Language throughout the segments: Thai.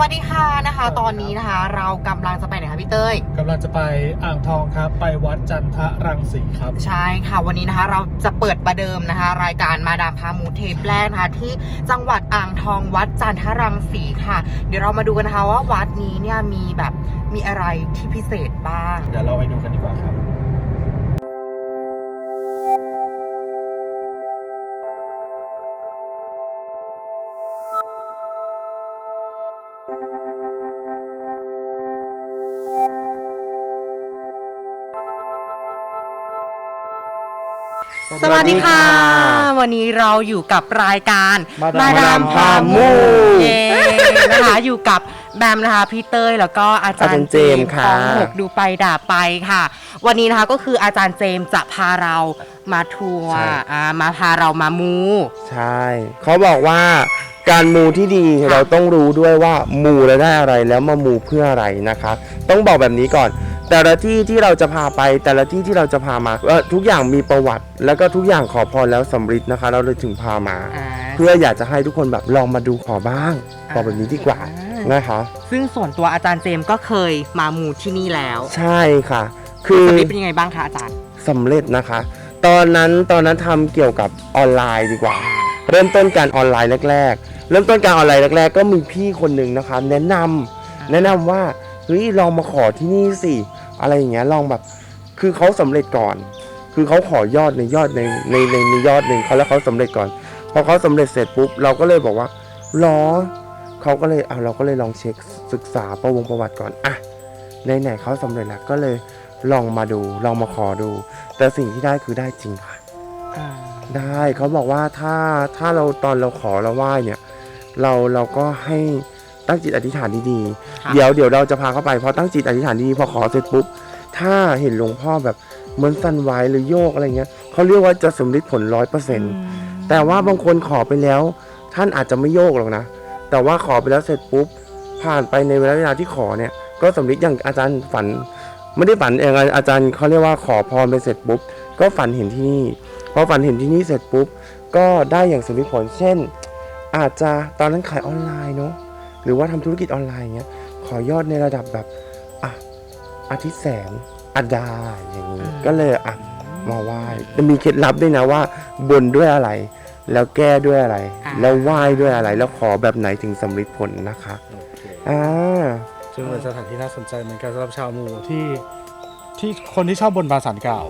วัสดีค่ะนะคะ ตอนนี้นะคะ เรากำลังจะไปไหนคะพี่เต้ยกำลังจะไปอ่างทองครับ ไปวัดจันทรังสีครับ ใช่ค่ะวันนี้นะคะ เราจะเปิดประเดิมนะคะ รายการมาดามพามูเทปแรกนะคะ ที่จังหวัดอ่างทองวัดจันทรังสีค่ะ เดี๋ยวเรามาดูกันนะคะว่าวัดนี้เนี่ยมีแบบมีอะไรที่พิเศษบ้าง เดี๋ยวเราไปดูกันดีกว่าครับ สวัสดีค่ะ วันนี้เราอยู่กับรายการมาดามพามูเย้นะคะอยู่กับแบมนะคะพี่เต้ยแล้วก็อาจารอาจารย์ย์เจเจมมส์ส์ขค่ะองหกดูไปด่าไปค่ะ วันนี้นะคะก็คืออาจารย์เจมส์จะพาเรามาทัวร์ใช่อ่ามาพาเรามามู ใช่ เขาบอกว่าการมูที่ดีค่ะเราต้องรู้ด้วยว่ามูแล้วได้อะไรแล้วมามูเพื่ออะไรนะคะ ต้องบอกแบบนี้ก่อน แต่ละที่ที่เราจะพาไปแต่ละที่ที่เราจะพามาเอ่อทุกอย่างมีประวัติ แล้วก็ทุกอย่างขอพรแล้วสำเร็จนะคะ เราเลยถึงพามาอ่าเพื่ออยากจะให้ทุกคนแบบลองมาดูขอบ้างบอกแบบนี้ดีกว่าอ่านนะคะซึ่งส่วนตัวอาจารย์เจมส์ก็เคยมามูที่นี่แล้ว ใช่ค่ะ คือตอนนี้เป็นยังไงบ้างคะอาจารย์สำเร็จนะคะ ตอนนั้นตอนนั้นทำเกี่ยวกับออนไลน์ดีกว่า เริ่มต้นการออนไลน์แรก ๆ เริ่มต้นการออนไลน์แรก ๆ ก็มีพี่คนหนึ่งนะคะ แนะนำแนะนำว่าเฮ้ยลองมาขอที่นี่สิ อะไรอย่างเงี้ยลองแบบ คือเขาสำเร็จก่อน คือเขาขอยอดในยอดในในในในยอดหนึ่งเขาแล้วเขาสำเร็จก่อนพอเขาสำเร็จเสร็จปุ๊บเราก็เลยบอกว่าหรอเขาก็เลยเอาเราก็เลยลองเช็คศึกษาประวงประวัติก่อนอะไหนๆเขาสำเร็จแล้วก็เลยลองมาดูลองมาขอดู แต่สิ่งที่ได้คือได้จริงค่ะอ่าได้เขาบอกว่าถ้าถ้าเราตอนเราขอเราไหว้เนี่ย เราเราก็ให้ ตั้งจิตอธิษฐานดีค่ะๆเดี๋ยวเดี๋ยวเราจะพาเข้าไปพอตั้งจิตอธิษฐานดีๆพอขอเสร็จปุ๊บถ้าเห็นหลวงพ่อแบบเหมือนสั่นไหวหรือโยกอะไรเงี้ยเขาเรียกว่าจะสำเร็จผลร้อยเปอร์เซ็นต์แต่ว่าบางคนขอไปแล้ว ท่านอาจจะไม่โยกหรอกนะ แต่ว่าขอไปแล้วเสร็จปุ๊บ ผ่านไปในเวลาเวลาที่ขอเนี่ย ก็สำเร็จอย่างอาจารย์ฝัน ไม่ได้ฝันเองอาจารย์เขาเรียกว่าขอพรไปเสร็จปุ๊บ ก็ฝันเห็นที่นี่พอฝันเห็นที่นี่เสร็จปุ๊บ ก็ได้อย่างสมผลเช่น อาจจะตอนนั้นขายออนไลน์เนาะ หรือว่าทำธุรกิจออนไลน์เงี้ยขอยอดในระดับแบบอะอาทิตย์แสนอาดาอย่างนี้ก็เลยอะมาไหว้แต่มีเคล็ดลับด้วยนะว่าบนด้วยอะไร แล้วแก้ด้วยอะไรอ่าแล้วไหว้ด้วยอะไร แล้วขอแบบไหนถึงสำเร็จผลนะคะโอเคอ่าซึ่งเป็นสถานที่น่าสนใจเหมือนกันสำหรับชาวมูที่ที่คนที่ชอบบนบานสารกล่าว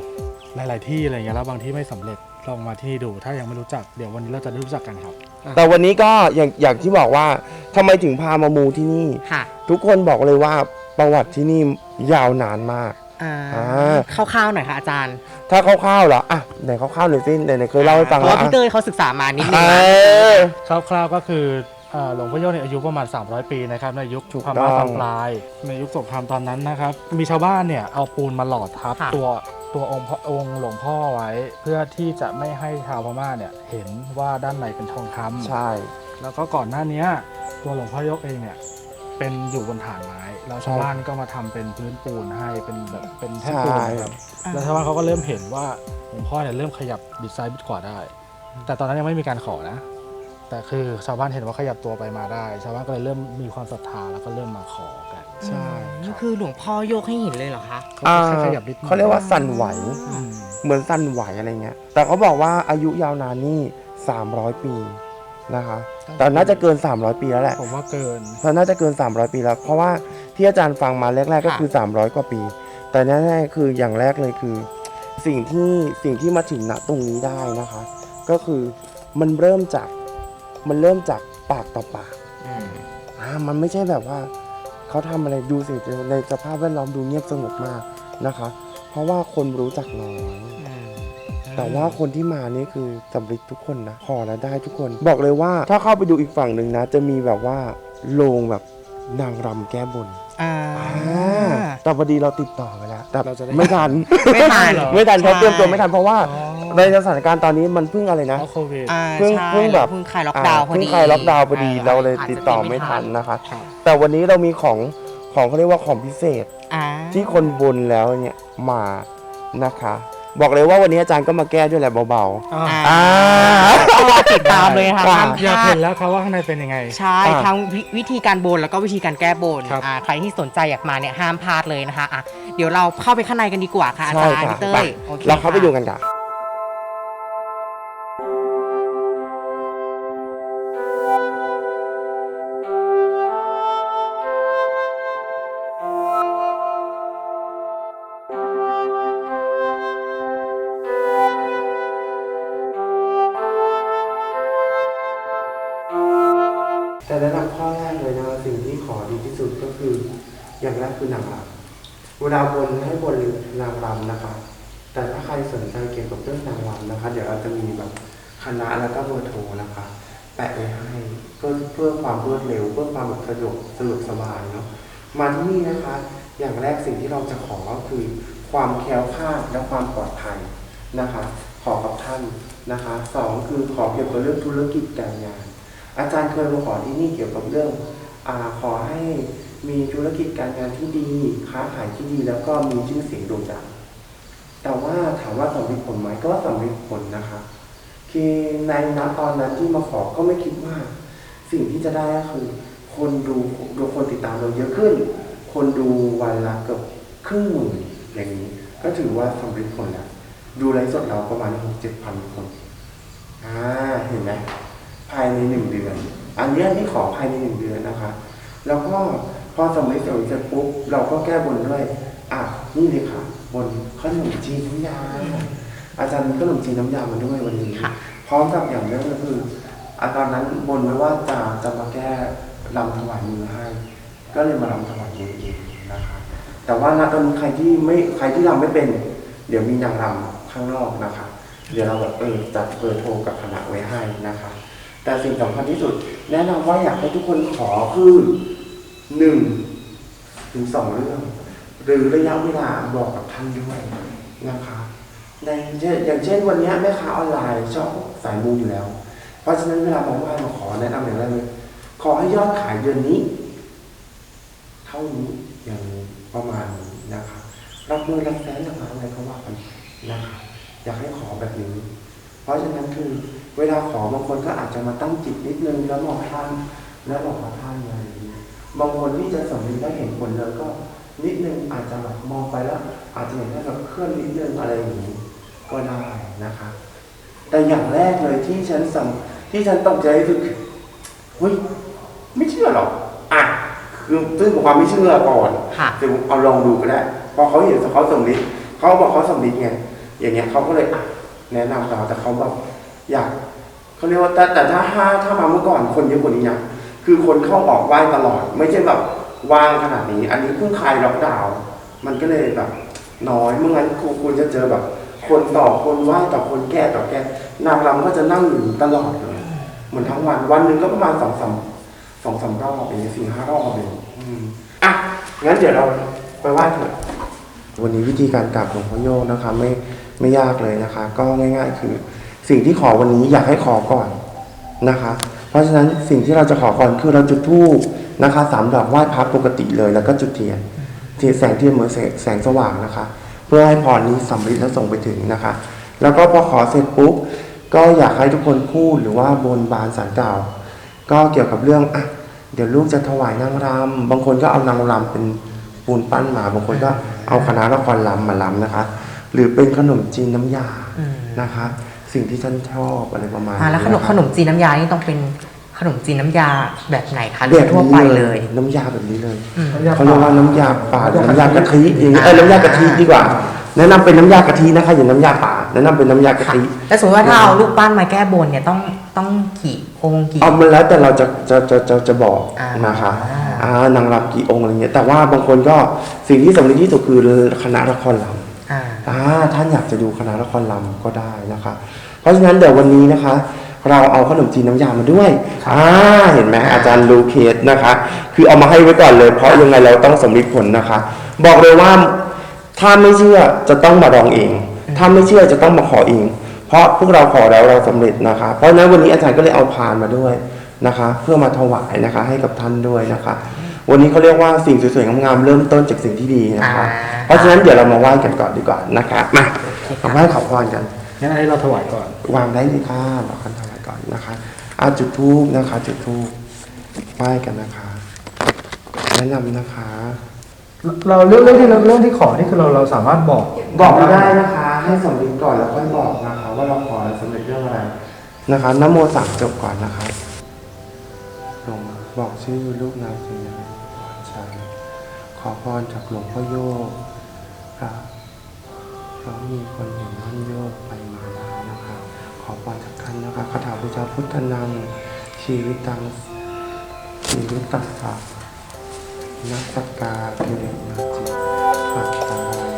หลาย ๆ ที่อะไรเงี้ยแล้วบางที่ไม่สำเร็จ ลองมาที่นี่ดู ถ้ายังไม่รู้จักเดี๋ยววันนี้เราจะได้รู้จักกันครับ แต่วันนี้ก็อย่างอย่างที่บอกว่าทำไมถึงพามามูที่นี่ ค่ะทุกคนบอกเลยว่าประวัติที่นี่ยาวนานมาก อ่าอ่า คร่าวๆหน่อยค่ะอาจารย์ถ้าคร่าวๆเหรออะไหนคร่าวๆหน่อยสิไหนๆเคยเล่าให้ฟังเพราะแล้วว่าพี่เต้ยเขาศึกษามานิดนึเองนะอคร่าวๆก็คือเอ่อหลวงพ่อโยนเนี่ยอายุประมาณ 300 ปีนะครับในยุคถูกพม่าต้ตองอนปลาย ในยุคสงครามตอนนั้นนะครับ มีชาวบ้านเนี่ยเอาปูนมาหล่อทับค่ะ ตัว ตัวองค์พระองค์หลวงพ่อไว้ เพื่อที่จะไม่ให้ชาวพม่าเนี่ยเห็นว่าด้านในเป็นทองคำใช่ แล้วก็ก่อนหน้าเนี้ยตัวหลวงพ่อยกเองเนี่ยเป็นอยู่บนฐานไม้แล้วชาวบ้านก็มาทำเป็นพื้นปูนให้เป็นแบบเป็นแท่นปูนนะครับแล้วชาวบ้านเขาก็เริ่มเห็นว่าหลวงพ่อเนี่ยเริ่มขยับบิดซ้ายบิดขวาได้ แต่ตอนนั้นยังไม่มีการขอนะ แต่คือชาวบ้านเห็นว่าขยับตัวไปมาได้ ชาวบ้านก็เลยเริ่มมีความศรัทธาแล้วก็เริ่มมาขอกันใช่นี่คือหลวงพ่อโยกให้เห็นเลยเหรอคะเขาอ่าแค่ขยับนิดหน่อเขาเรียกว่าสั่นไหว อืมเหมือนสั่นไหวอะไรเงี้ย แต่เขาบอกว่าอายุยาวนานนี่ 300 ปีนะคะ แต่น่าจะเกิน 300 ปีแล้วแหละผมว่าเกิน เพราะน่าจะเกิน 300 ปีแล้ว เพราะว่าที่อาจารย์ฟังมาแรก ๆ ก็คือ 300 กว่าปี แต่แน่ๆคืออย่างแรกเลยคือ สิ่งที่สิ่งที่มาถึงณตรงนี้ได้นะคะ ก็คือมันเริ่มจาก มันเริ่มจากปากต่อปากอ่ามันไม่ใช่แบบว่าเขาทำอะไรดูสิในสภาพแวดล้อมดูเงียบสงบมากนะคะ เพราะว่าคนรู้จักน้อยแต่ว่าคนที่มานี่คือสำเร็จทุกคนนะขอแล้วได้ทุกคน บอกเลยว่าถ้าเข้าไปดูอีกฝั่งหนึ่งนะ จะมีแบบว่าโรงแบบนางรำแก้บนอ่าอ่าแต่พอดีเราติดต่อไปแล้วแต่เราจะได้ไม่ทันไม่ทันเหรอไม่ทันเพราะใช่เตรียมตัวไม่ทันเพราะว่าอ๋อ ในสถานการณ์ตอนนี้มันเพิ่งอะไรนะ เพราะโควิด อ่าเพิ่งใช่เพิ่งแบบ เพิ่งคลายล็อกดาวน์พอดี เพิ่งคลายล็อกดาวน์พอดีอ่เราเลยอาจจะติดต่อไม่ไม่ทัทันนนะคะ ครับ แต่วันนี้เรามีของของเขาเรียกว่าของพิเศษ อ่าที่คนบนแล้วเนี่ยมานะคะ บอกเลยว่าวันนี้อาจารย์ก็มาแก้ด้วยแหละเบา อ่าๆอ่ารอติดตามเลยค่ะว่าห้ามพอยากลาเห็ดนแล้วครับว่าข้างในเป็นยังไง ใช่อ่า ทั้งวิวิธีการบนแล้วก็วิธีการแก้บนครับ อ่าใครที่สนใจอยากมาเนี่ยห้ามพลาดเลยนะคะอะเดี๋ยวเราเข้าไปข้างในกันดีกว่าค่ะอาใช่จารย์ค่ะพี่เต้ไปยโอคเราเข้าไปค่ะ ดูกันค่ะ เวลาบนให้บนนางรำนะคะ แต่ถ้าใครสนใจเกี่ยวกับเรื่องนางรำนะคะ เดี๋ยวเราจะมีแบบคณะแล้วก็เบอร์โทรนะคะ แปะไว้ให้เพื่อเพื่อความรวดเร็ว เพื่อความสะดวกสะดวกสบายเนาะมาที่นี่นะคะ อย่างแรกสิ่งที่เราจะขอก็คือ ความแคล้วคลาดและความปลอดภัยนะคะ ขอกับท่านนะคะสองคือขอเกี่ยวกับเรื่องธุรกิจการงาน อาจารย์เคยมาขอที่นี่เกี่ยวกับเรื่องอขอให้ มีธุรกิจการงานที่ดี ค้าขายที่ดีแล้วก็มีชื่อเสียงโด่งดังแต่ว่าถามว่าสำเร็จผลไหมก็สำเร็จผลนะคะคือในณตอนนั้นที่มาขอก็ไม่คิดว่า สิ่งที่จะได้ก็คือ คนดูดูคนติดตามเราเยอะขึ้น คนดูวันละเกือบครึ่งหมื่นอย่างนี้ ก็ถือว่าสำเร็จผลแล้วดูไลฟ์สดเราประมาณหกเจ็ดพันคนอ่าเห็นไหมภายในหนึ่งเดือน อันนี้ที่ขอภายในหนึ่งเดือนนะคะ แล้วก็ พอสำเร็จผลเสร็จปุ๊บเราก็แก้บนด้วยอะนี่เลยค่ะ บนขนมจีนน้ำยา อาจารย์มีขนมจีนน้ำยามาด้วยวันนี้ค่ะพร้อมกับอย่างแรกก็คืออะตอนนั้นบนไว้ว่าจะจะมาแก้ลำถวายมือให้ ก็เลยมาลำถวายมือเองนะคะแต่ว่าณตอนนี้ใครที่ไม่ใครที่รำไม่เป็น เดี๋ยวมีนางรำข้างนอกนะคะ เดี๋ยวเราแบบเออจัดเบอร์โทรกับคณะไว้ให้นะคะ แต่สิ่งสำคัญที่สุดแนะนำว่าอยากให้ทุกคนขอคือ หนึ่งถึงสองเรื่อง หรือระยะเวลาบอกกับท่านด้วยนะคะในเช่นอย่างเช่นวันนี้แม่ค้าออนไลน์ชอบสายมูอยู่แล้ว เพราะฉะนั้นเวลามาไหว้มาขอแนะนำอย่างแรกเลย ขอให้ยอดขายเดือนนี้ เท่านี้อย่างประมาณนะคะรับมือรับแสนรับอะไรก็ว่ากันนะคะอยากให้ขอแบบนี้ เพราะฉะนั้นคือเวลาขอบางคนก็อาจจะมาตั้งจิตนิดนึงแล้วบอกท่านแล้วบอกว่าท่านอะไรอย่างนี้ บางคนที่จะสำเร็จได้เห็นผลเลยก็นิดนึงอาจจะแบบมองไปแล้ว อาจจะเห็นแค่แบบเคลื่อนนิดนึงอะไรอย่างนี้ก็ได้นะคะ แต่อย่างแรกเลยที่ฉันสัมที่ฉันตกใจที่สุดคือเฮ้ยไม่เชื่อหรอกอะคือซึ่งผมความไม่เชื่อก่อนค่ะเดี๋ยวเอาลองดูก็ได้พอเขาเห็นเขาสำลิดเขาบอกเขาสำลิดไงอย่างเงี้ยเขาก็เลยอะแนะนำเราแต่เขาแบบอยากเขาเรียกว่าแต่แต่ถ้าถ้าถ้ามาเมื่อก่อนคนเยอะกว่านี้นะ คือคนเข้าออกไหว้ตลอด ไม่ใช่แบบว่างขนาดนี้ อันนี้เพิ่งคลายล็อกดาวน์มันก็เลยแบบน้อยเมื่องั้นครูคุณจะเจอแบบ คนต่อคนไหว้ต่อคนแก้ต่อแก้นางรำก็จะนั่งอยู่ตลอดเลยเหมือนทั้งวันวันหนึ่งก็ประมาณสองสามสองสามรอบอย่างเงี้ยสี่ห้ารอบเองอืมอะงั้นเดี๋ยวเราไปไหว้เถอะวันนี้วิธีการกราบหลวงพ่อโยกนะคะ ไม่ไม่ยากเลยนะคะ ก็ง่าย ๆ คือ สิ่งที่ขอวันนี้อยากให้ขอก่อนนะคะ เพราะฉะนั้นสิ่งที่เราจะขอก่อนคือเราจุดธูปนะคะสามดอกไหว้พระปกติเลยแล้วก็จุดเทียนเทียนแสงเทียนเหมือนแสงแสงสว่างนะคะ เพื่อให้พรนี้สำเร็จและส่งไปถึงนะคะ แล้วก็พอขอเสร็จปุ๊บก็อยากให้ทุกคนพูดหรือว่าบนบานสารกล่าวก็เกี่ยวกับเรื่องอะเดี๋ยวลูกจะถวายนางรำบางคนก็เอานางรำเป็นปูนปั้นมาบางคนก็เอาคณะละครรำมาลำนะคะ หรือเป็นขนมจีนน้ำยานะคะ สิ่งที่ท่านชอบอะไรประมาณอ่าแล้วขนมะคะขนมจีนน้ำยานี่ต้องเป็นขนมจีนน้ำยาแบบไหนคะหรืแบอบทั่วนี้ไปเลเลยยน้ำยาแบบนี้เลยอืม เขาเรียกว่าน้ำยาป่าหรือน้ำยากะทิอย่างนี้เออน้ำยากะทิดีกว่า แนะนำเป็นน้ำยากะทินะคะอย่าน้ำยาป่าแนะนำเป็นน้ำยากะค่ะทิแล้วสมมติว่าถ้าเอาลูกปั้นมาแก้บนเนี่ยต้องต้องกี่องค์กี่ เอามันแล้วแต่เราจะจะจะจะจะบอกอ่านนะคะอ่าอ่านางรำกี่องค์อะไรเงี้ยแต่ว่าบางคนก็สิ่งที่สำคัญที่สุดคือคณะละครลำอ่าอ่า ท่านอยากจะดูคณะละครลำก็ได้นะคะ เพราะฉะนั้นเดี๋ยววันนี้นะคะ เราเอาขนมจีนน้ำยามาด้วยอ่าเห็นไหมอาจารย์รู้เคสนะคะ คือเอามาให้ไว้ก่อนเลย เพราะยังไงเราต้องสำลิดผลนะคะ บอกเลยว่าถ้าไม่เชื่อจะต้องมาลองเอง ถ้าไม่เชื่อจะต้องมาขอเอง เพราะพวกเราขอแล้วเราสำเร็จนะคะ เพราะฉะนั้นวันนี้อาจารย์ก็เลยเอาพานมาด้วยนะคะ เพื่อมาถวายนะคะให้กับท่านด้วยนะคะ วันนี้เขาเรียกว่าสิ่งสวยๆงามๆเริ่มต้นจากสิ่งที่ดีนะคะอ่าเพราะฉะนั้นเดี๋ยวเรามาไหว้กันก่อนดีกว่านะคะมามาไหว้ขอพรกันงั้นอันนี้เราถวายก่อน วางได้เลยค่ะเราคันถวายก่อนนะคะอาจุดทูบนะคะ จุดทูบไหว้กันนะคะแนะนำนะคะ เราเรื่องเรื่องที่เราเรื่องที่ขอนี่คือเราเราสามารถบอกบอกไม่ได้นะคะ ให้สำเร็จก่อนแล้วค่อยบอกนะคะ ว่าเราขอสำเร็จเรื่องอะไรนะคะนโมสามจบก่อนนะคะลงมาบอกชื่อลูกนามสกุลใช่ข อพรจากหลวงพ่อโยกครับเพราะมีคนเห็นท่านโยกไปมาแล้วนะคะขอพรจากท่านนะครับคาถาบูชาพุทธนังชีวิตตังชีวิตตัสสะนักสกาเกเรนาจิปัตตา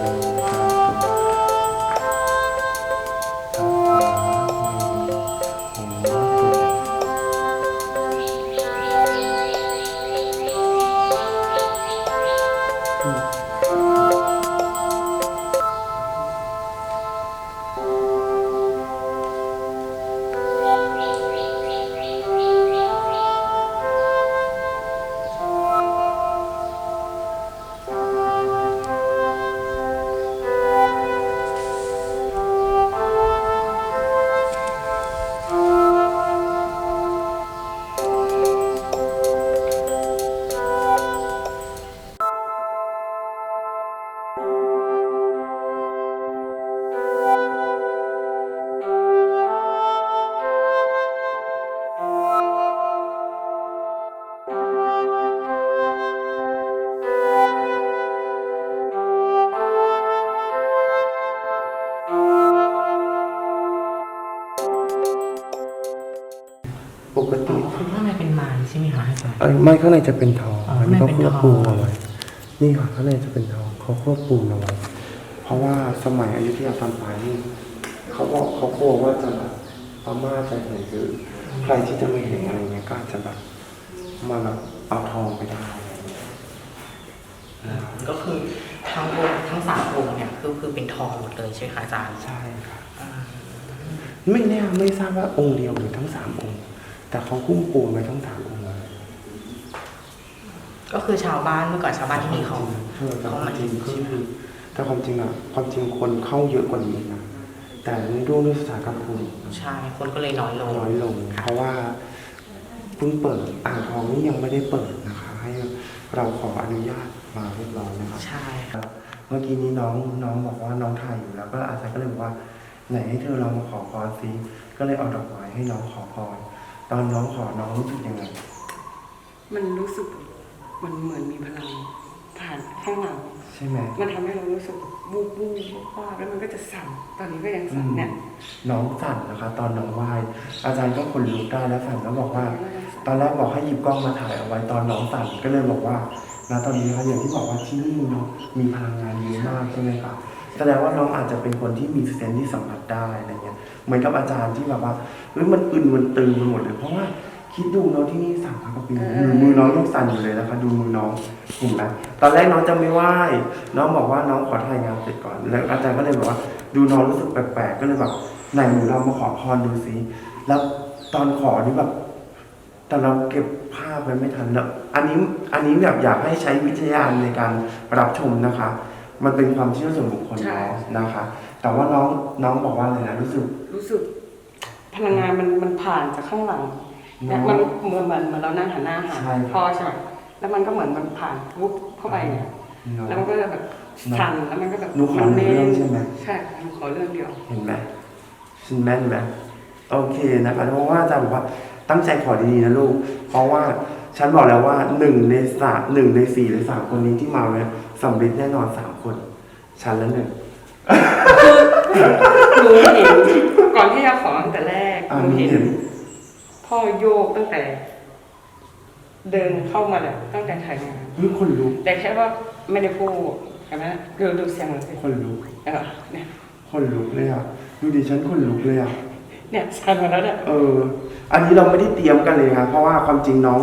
ไม่ข้างในจะเป็นทองอ๋ออันนี้เขาข้างในควบเป็นทอง ปูเอาไว้นี่ค่ะข้างในจะเป็นทองเขาควบปูเอาไว้เพราะว่าสมัยอยุธยาตอนปลายนี่เขาบอกเขากลัวว่าจะแบบพม่าจะเห็นหรือใครที่จะไม่เห็นอะไรเงี้ยก็อาจจะแบบมาแบบเอาทองไปได้อะไรเงี้ยก็คือทั้งองค์ทั้งสามองค์เนี่ยคือคือเป็นทองหมดเลยใช่ไหมคะอาจารย์ใช่ค่ะไม่แน่ไม่ทราบว่าองค์เดียวหรือทั้งสามองค์ แต่เขาคุ้มปูนไว้ทั้งสามองค์เลย ก็คือชาวบ้านเมื่อก่อนชาวบ้านที่นี่เขาเออแต่เขาความมาจริงใช่คือไหมแต่ความจริงอะความจริงคนเข้าเยอะกว่านี้นะแต่ในด้วยด้วยสถานการณ์โควิดใช่คนก็เลยน้อยลงน้อยลง เพราะว่าเพิ่งเปิดอ่างทองนี่ยังไม่ได้เปิดนะคะ ให้เราขออนุญาตมาเรียบร้อยนะครับใช่ครับเมื่อกี้นี้น้องน้องบอกว่าน้องถ่ายอยู่แล้ว ก็อาจารย์ก็เลยบอกว่าไหนให้เธอลองมาขอพรซิก็เลยเอาดอกไม้ให้น้องขอพรตอนน้องขอน้องรู้สึกยังไงมันรู้สึก มันเหมือนมีพลังผ่านข้างหลัง ใช่ไหมมันทำให้เรารู้สึกบูบบูบว่าบแล้วมันก็จะสั่น ตอนนี้ก็ยังสั่นเนี่ย น้องสั่นนะคะ ตอนน้องไหว้อาจารย์ก็ขนลุกได้แล้วสั่นแล้วบอกว่า ตอนแรกบอกให้หยิบกล้องมาถ่ายเอาไว้ตอนน้องสั่นก็เลยบอกว่าณตอนนี้ครับอย่างที่บอกว่าที่นี่เนาะมีพลังงานเยอะมากใช่ไหมครับแสดงว่าน้องอาจจะเป็นคนที่มีเซนส์ที่สัมผัสได้อะไรเงี้ยเหมือนกับอาจารย์ที่แบบว่าเฮ้ยมันอึนมันตึงไปหมดเลยเพราะว่า คิดดูเนาะที่นี่สามพันกว่าปีมือมือน้องยังสั่นอยู่เลยนะคะ ดูมือน้องเห็นไหมตอนแรกน้องจะไม่ไหว้น้องบอกว่าน้องขอถ่ายงานเสร็จก่อน แล้วอาจารย์ก็เลยบอกว่า ดูน้องรู้สึกแปลกๆก็เลยแบบไหนหนูเรามาขอพรดูสิแล้วตอนขอนี่แบบแต่เราเก็บภาพไว้ไม่ทันแล้วอันนี้อันนี้แบบอยากให้ใช้วิทยาณในการรับชมนะคะ มันเป็นความเชื่อส่วนบุคคลใช่เนาะนะคะ แต่ว่าน้องน้องบอกว่าอะไรนะรู้สึกรู้สึกพลังงานมันมันผ่านจากข้างหลัง เนี่ยมันเหมือนเหมือนเหมือนเรานั่งหันหน้าหาใช่ครับพ่อใช่ไหมแล้วมันก็เหมือนมันผ่านวุบเข้าไปเนี่ยเนาะแล้วมันก็จะแบบสั่นแล้วมันก็แบบหนูขอหนึ่งเรื่องใช่ไหมใช่หนูขอเรื่องเดียวเห็นไหมฉันแม่นไหมโอเคนะคะเพราะว่าอาจารย์บอกว่าตั้งใจขอดีๆนะลูก เพราะว่าฉันบอกแล้วว่าหนึ่งในสามหนึ่งในสี่หรือสามคนนี้ที่มาเนี่ยสำเร็จแน่นอนสามคน ฉันละหนึ่งหนูเห็นก่อนที่จะขอตั้งแต่แรกอ่าหนูหนูเห็นเห็น พ่อโยกตั้งแต่ เดินเข้ามาเลยตั้งแต่ถ่ายงานนี่คนลุกแต่แค่ว่าไม่ได้พูดใช่ไหมดูดูเสียงหน่อยสิคนลุกเออเนี่ยคนลุกเลยอะดูดิฉันคนลุกเลยอะเนี่ยสั่นมาแล้วเนี่ยเออ อันนี้เราไม่ได้เตรียมกันเลยครับเพราะว่าความจริงน้อง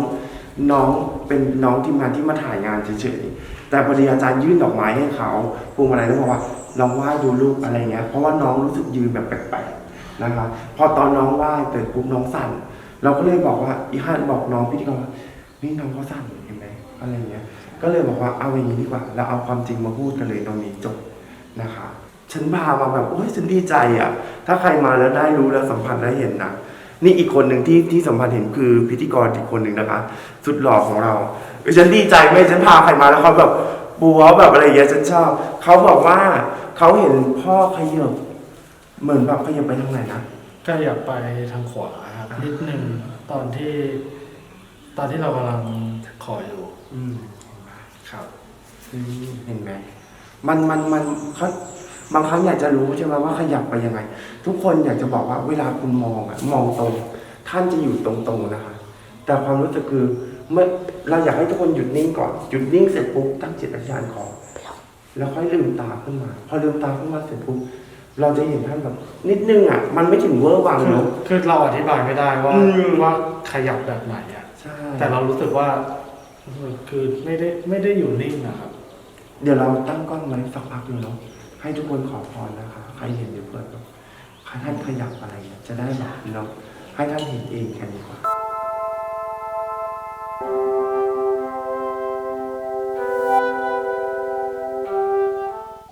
น้องเป็นน้องทีมงานที่มาถ่ายงานเฉยๆแต่พอดีอาจารย์ยื่นดอกไม้ให้เขาพวงมาลัยแล้วบอกว่าลองไหว้ดูลูกอะไรเงี้ยเพราะว่าน้องรู้สึกยืนแบบแปลกๆนะครับพอตอนน้องไหว้เสร็จปุ๊บน้องสั่น เราก็เลยบอกว่าอีฮันบอกน้องพิธีกรว่านี่น้องเขาสั่นเห็นไหมอะไรเงี้ย ก็เลยบอกว่าเอาอย่างนี้ดีกว่า เราเอาความจริงมาพูดกันเลยตรงนี้จบนะคะฉันพามาแบบโอ้ยฉันดีใจอะ ถ้าใครมาแล้วได้รู้แล้วสัมผัสได้เห็นนะนี่อีกคนหนึ่งที่ที่สัมผัสเห็นคือพิธีกรอีกคนหนึ่งนะคะ สุดหล่อของเราเอ้ยฉันดีใจไหมฉันพาใครมาแล้วเขาแบบบัวแบบอะไรเงี้ยฉันชอบเขาบอกว่าเขาเห็นพ่อขยับเหมือนแบบขยับไปทางไหนนะก็อยากไปทางขวา นิดนึงตอนที่ ตอนที่เรากำลังขออยู่ อืมครับอืมเห็นไหมมันมันมันเขาบางครั้งอยากจะรู้ใช่ไหมว่าขยับไปยังไง ทุกคนอยากจะบอกว่าเวลาคุณมองอะมองตรง ท่านจะอยู่ตรงๆนะคะ แต่ความรู้สึกคือเมื่อเราอยากให้ทุกคนหยุดนิ่งก่อนหยุดนิ่งเสร็จปุ๊บตั้งจิตอธิษฐานขอแล้วค่อยลืมตาขึ้นมา พอลืมตาขึ้นมาเสร็จปุ๊บ เราจะเห็นท่านแบบนิดนึงอะ มันไม่ถึงเวอร์วังคือเนอะคือเราอธิบายไม่ได้ว่าอืม ว่าขยับแบบไหนอะ ใช่แต่เรารู้สึกว่าคือไม่ได้ไม่ได้อยู่นิ่งนะครับ เดี๋ยวเราตั้งกล้องไว้สักพักหนึงเนาะให้ทุกคนขอพรนะคะ ใครเห็นเดี๋ยวเปิดดูใครท่านขยับอะไรเนี่ยจะได้แบบเนาะให้ท่านเห็นเองแค่นี้กว่า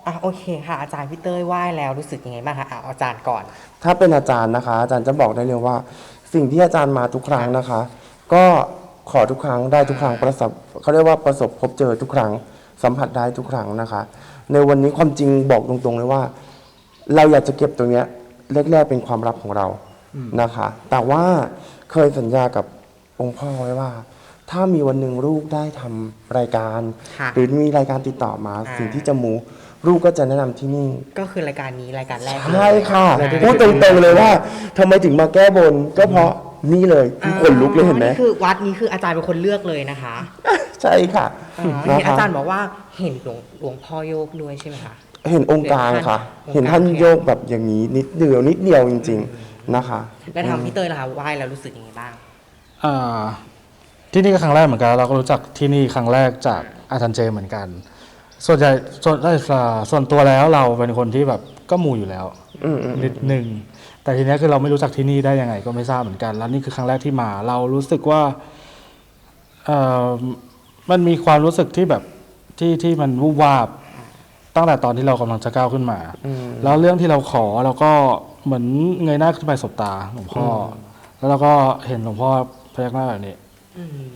อะโอเคค่ะอาจารย์พี่เต้ยไหว้แล้วรู้สึกยังไงบ้างคะอะเอาอาจารย์ก่อน ถ้าเป็นอาจารย์นะคะ อาจารย์จะบอกได้เลยว่า สิ่งที่อาจารย์มาทุกครั้งนะคะ ก็ขอทุกครั้งได้ทุกครั้งประสบเขาเรียกว่าประสบพบเจอทุกครั้ง สัมผัสได้ทุกครั้งนะคะ ในวันนี้ความจริงบอกตรงๆเลยว่า เราอยากจะเก็บตรงเนี้ยแรกๆเป็นความลับของเรานะคะ แต่ว่าเคยสัญญากับองค์พ่อไว้ว่า ถ้ามีวันหนึ่งลูกได้ทำรายการ ค่ะ หรือมีรายการติดต่อมาอ่าสิ่งที่จะมู ลูกก็จะแนะนำที่นี่ ก็คือรายการนี้รายการแรกใช่ค่ะ เลยพูดตรงๆเลยว่าทำไมถึงมาแก้บน ก็เพราะนี่เลยที่ขนลุกเลยเห็นไหมอ๋อคือวัดนี้คืออาจารย์เป็นคนเลือกเลยนะคะใช่ค่ะอ่านะเห็นอาคะจารย์บอกว่าเห็นหลวงหลวงพ่อโยกด้วยใช่ไหมคะ เห็นองค์กลางค่ะ เห็เห็นนท่าท่าน นโยกแบบอย่างนี้นิดเดียวนิดเดียวจริง ๆนะคะ แล้วทางพี่เต้ยล่ะคะไหว้แล้วรู้สึกยังไงบ้าง อ่าที่นี่ก็ครั้งแรกเหมือนกันเราก็รู้จักที่นี่ครั้งแรกจากอาจารย์เจเหมือนกัน ส่วนใหญ่ส่วนอ่าส่วนตัวแล้วเราเป็นคนที่แบบก็มูอยู่แล้วอืมอืมนิดหนึ่งแต่ทีเนี้ยคือเราไม่รู้จักที่นี่ได้ยังไง ก็ไม่ทราบเหมือนกันแล้วนี่คือครั้งแรกที่มา เรารู้สึกว่าเอ่อมันมีความรู้สึกที่แบบที่ที่มันวูบวาบตั้งแต่ตอนที่เรากำลังจะก้าวขึ้นมาอืมแล้วเรื่องที่เราขอเราก็เหมือนเงยหน้าขึ้นไปสบตาหลวงพ่ออแล้วเราก็เห็นหลวงพ่อพยักหน้าแบบนี้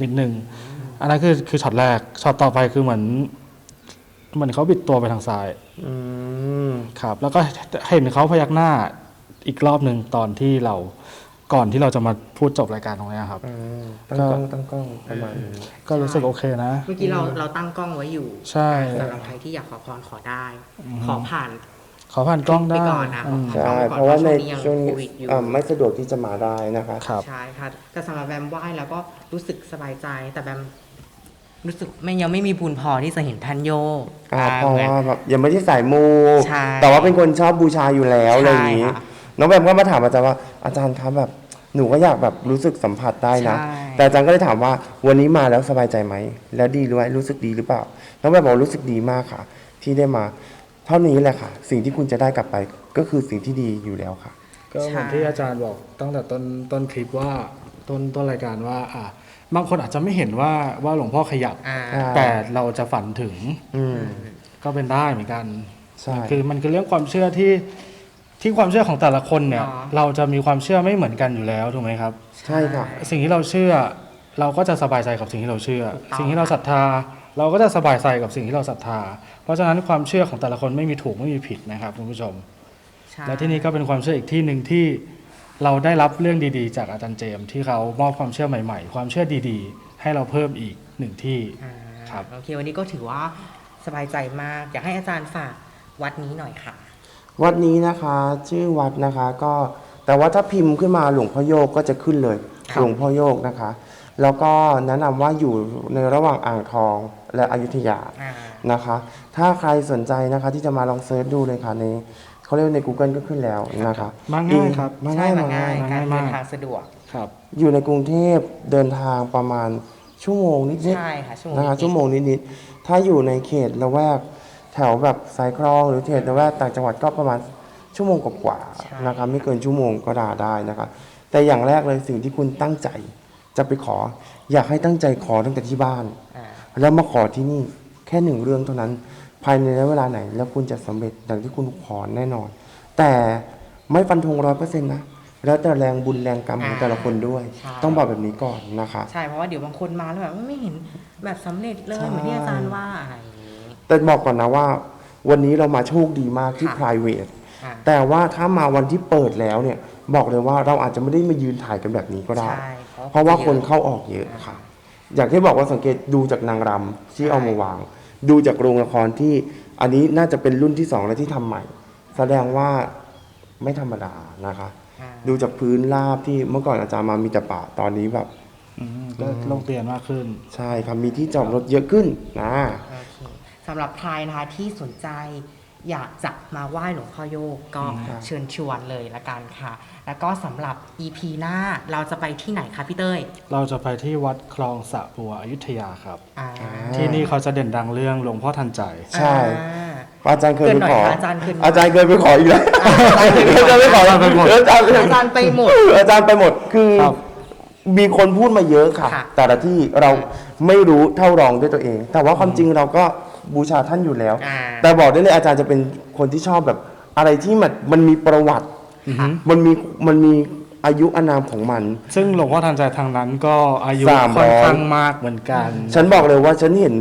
นิดนึง อันนั้นคือคือช็อตแรกช็อตต่อไปคือเหมือน เหมือนเขาบิดตัวไปทางซ้าย อืมครับ แล้วก็เห็นเขาพยักหน้าอีกรอบหนึ่งตอนที่เราก่อนที่เราจะมาพูดจบรายการตรงเนี้ยครับ อืมตั้งกล้องตั้งกล้องประมาณนี้ ก็รู้สึกโอเคนะ เมื่อกี้เราเราตั้งกล้องไว้อยู่ใช่ สำหรับใครที่อยากขอพรขอได้ ขอผ่านขอผ่านกล้องไปได้ก่อนนะอืมใช่ก่อนเพราะว่าในช่วงนี้ยังช่วงนี้โควิดอยู่ อ่าไม่สะดวกที่จะมาได้นะคะ ครับ ใช่ค่ะแต่สำหรับแบมไหว้แล้วก็รู้สึกสบายใจ แต่แบม รู้สึกไม่ยังไม่มีบุญพอที่จะเห็นท่านโยกอ่าอ่าเพราะเหมือนว่าแบบยังไม่ได้สายมู ใช่แต่ว่าเป็นคนชอบบูชาอยู่แล้วอะไรอย่างนี้ ใช่ค่ะน้องแบมก็มาถามอาจารย์ว่าอาจารย์ครับแบบหนูก็อยากแบบรู้สึกสัมผัสได้นะ ใช่ แต่อาจารย์ก็เลยถามว่าวันนี้มาแล้วสบายใจไหม แล้วดีหรือไม่รู้สึกดีหรือเปล่า น้องแบมบอกรู้สึกดีมากค่ะ ที่ได้มา เท่านี้แหละค่ะ สิ่งที่คุณจะได้กลับไปก็คือสิ่งที่ดีอยู่แล้วค่ะ ก็เหมือนที่อาจารย์บอกตั้งแต่ต้นต้นคลิปว่าต้นต้นรายการว่าอะ บางคนอาจจะไม่เห็นว่าว่าหลวงพ่อขยับอ่าอ่า แต่เราจะฝันถึงอืม ก็เป็นได้เหมือนกัน ใช่ คือมันคือเรื่องความเชื่อที่ที่ความเชื่อของแต่ละคนเนี่ยเนาะเราจะมีความเชื่อไม่เหมือนกันอยู่แล้วถูกไหมครับ ใช่ค่ะ สิ่งที่เราเชื่อเราก็จะสบายใจกับสิ่งที่เราเชื่อ ถูกต้อง สิ่งที่เราศรัทธา เราก็จะสบายใจกับสิ่งที่เราศรัทธา เพราะฉะนั้นความเชื่อของแต่ละคนไม่มีถูกไม่มีผิดนะครับคุณผู้ชม ใช่และที่นี่ก็เป็นความเชื่ออีกที่หนึ่งที่ เราได้รับเรื่องดีๆ จากอาจารย์เจมส์ที่เขามอบความเชื่อใหม่ๆ ความเชื่อดีๆ ให้เราเพิ่มอีกหนึ่งที่ อ่าครับ โอเค วันนี้ก็ถือว่าสบายใจมาก อยากให้อาจารย์ฝากวัดนี้หน่อยค่ะ วัดนี้นะคะชื่อวัดนะคะก็แต่ว่าถ้าพิมพ์ขึ้นมาหลวงพ่อโยกก็จะขึ้นเลยครับ หลวงพ่อโยกนะคะ แล้วก็แนะนำว่าอยู่ในระหว่างอ่างทองและอยุธยาอ่า นะคะ ถ้าใครสนใจนะคะที่จะมาลองเซิร์ชดูเลยค่ะใน เขาเรียกว่าใน Google ก็ขึ้นแล้วนะคะมาง่ายครับมาใช่ง่ายมามาง่าง่ายยการง่ายเดิมากนทางสะดวก ครับ อยู่ในกรุงเทพเดินทางประมาณชั่วโมงนิดๆใช่ค่ะชั่วโมงนะคะนิดๆ ชั่วโมงนิดๆถ้าอยู่ในเขตละแวกแถวแบบสายคลองหรือเขตละแวกต่างจังหวัดก็ประมาณชั่วโมงกว่าใช่ ๆนะคะไม่เกินชั่วโมงก็ด่าได้นะคะแต่อย่างแรกเลยสิ่งที่คุณตั้งใจจะไปขอ อยากให้ตั้งใจขอตั้งแต่ที่บ้าน อ่า แล้วมาขอที่นี่แค่หนึ่งเรื่องเท่านั้น ภายในระยะเวลาไหน แล้วคุณจะสำเร็จดังที่คุณขอแน่นอน แต่ไม่ฟันธงร้อยเปอร์เซ็นต์นะแล้วแต่แรงบุญแรงกรรมของแต่ละคนด้วยใช่ต้องบอกแบบนี้ก่อนนะคะใช่เพราะว่าเดี๋ยวบางคนมาแล้วแบบไม่เห็นแบบสำเร็จเลยใช่เหมือนที่อาจารย์ว่าอะไรอย่างนี้แต่บอกก่อนนะว่า วันนี้เรามาโชคดีมากที่ค่ะ private อะแต่ว่าถ้ามาวันที่เปิดแล้วเนี่ยบอกเลยว่าเราอาจจะไม่ได้มายืนถ่ายกันแบบนี้ก็ได้ใช่เพราะว่าคนเข้าออกเยอะค่ะ อย่างที่บอกว่าสังเกตดูจากนางรำที่เอามาวาง ดูจากโรงละครที่อันนี้น่าจะเป็นรุ่นที่สองแล้วที่ทำใหม่ แสดงว่าไม่ธรรมดานะคะอ่าดูจากพื้นราบที่เมื่อก่อนอาจารย์มามีแต่ป่าตอนนี้แบบ อืมก็ลงเปลี่ยนมากขึ้น ใช่ครับมีที่จอดรถเยอะขึ้นนะ โอเคสำหรับใครนะคะที่สนใจอยากจะมาไหว้หลวงพ่อโยกก็ครับ เชิญชวนเลยละกันค่ะ แล้วก็สำหรับ EP หน้าเราจะไปที่ไหนคะพี่เต้ย เราจะไปที่วัดคลองสะบัวอยุธยาครับ อ่าที่นี่เขาจะเด่นดังเรื่องหลวงพ่อทันใจ ใช่ อ่า อาจารย์เคยไปขอ เกินหน่อยค่ะอาจารย์เกินหน่อยอาจารย์เคยไปขออีกแล้วอาจารย์เคยไปขออาจารย์ไปขออาจารย์ไปหมด อาจารย์อาจารย์ไปหมด อาจารย์ไปหมดคือครับ มีคนพูดมาเยอะค่ะ ค่ะ แต่ละที่เราไม่รู้เท่ารองด้วยตัวเอง แต่ว่าความจริงเราก็บูชาท่านอยู่แล้ว อ่า แต่บอกได้เลยอาจารย์จะเป็นคนที่ชอบแบบอะไรที่มันมันมีประวัติ ค่ะมันมีมันมีอายุอานามของมัน ซึ่งหลวงพ่อทันใจทางนั้นก็อายุสามร้ค่อยอนข้างมากเหมือนกัน ฉันบอกเลยว่าฉันเห็น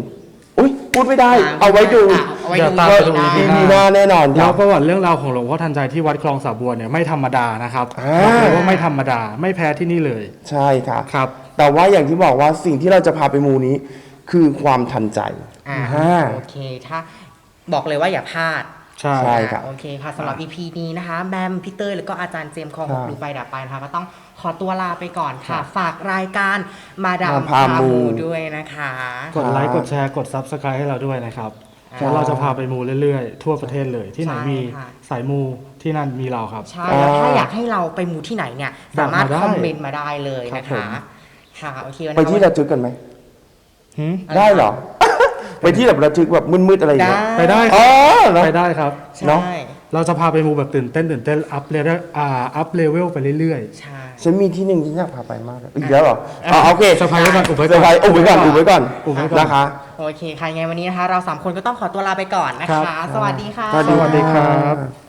อุ้ยพูดไม่ได้อ่าเอาไว้ดูอะเอาไว้เดี๋ยวดูตามว่าไปดูดี EP หน้าแน่นอนคแล้รัวบประวัติเรื่องราวของหลวงพ่อทันใจที่วัดคลองสะบัวเนี่ยไม่ธรรมดานะครับอ่าบอกเลยว่าไม่ธรรมดาไม่แพ้ที่นี่เลย ใช่ค่ะครับ แต่ว่าอย่างที่บอกว่าสิ่งที่เราจะพาไปมูนี้คือความทันใจอ่าอ่าโอเคถ้าบอกเลยว่าอย่าพลาด ใช่ ใช่ครับ โอเคค่ะสำหรับ EP นี้นะคะแบมพี่เต้ยแล้วก็อาจารย์เจมส์คอหคกรับดูไปดับไปนะคะก็ต้องขอตัวลาไปก่อนค่ะ ฝากรายการมาดามมาพาพามู มูด้วยนะคะ กดไลค์ กดแชร์ กด Subscribe ให้เราด้วยนะครับอ่าเพราะเราจะพาไปมูเรื่อยๆ ทั่วประเทศเลย ที่ไหนใช่มีค่ะ สายมูที่นั่นมีเราครับ ใช่แล้วถ้าอยากให้เราไปมูที่ไหนเนี่ย สามารถบอกมาได้คอมเมนต์มาได้เลยนะครัคะบผม ค่ะโอเควันไปนี้ที่ระทึกกันไหม หืม ได้เหรอ ไปที่แบบระทึกแบบมืดๆอะไรอย่างได้เงี้ยไปได้อ๋อเหรอ ไปได้ครับ ใช่เราจะพาไปมูแบบตื่นเต้นตื่นเต้นอัพเลเวลอ่าอัพเลเวลไปเรื่อยใช่ ฉันมีที่หนึ่งที่อยากพาไปมากเลยอีกแล้วเหรออ๋อโอเคเซอร์ไพรส์ไว้ก่อนอุบไว้เซอร์ไพรส์อุบไว้ก่อนอุบไว้ก่อนอุบไว้ก่อน นะคะ โอเคค่ะยังไงวันนี้นะคะ เราสามคนก็ต้องขอตัวลาไปก่อนนะครัคะ บ สวัสดีค่ะ สวัสๆสวัสดีครับค่ะ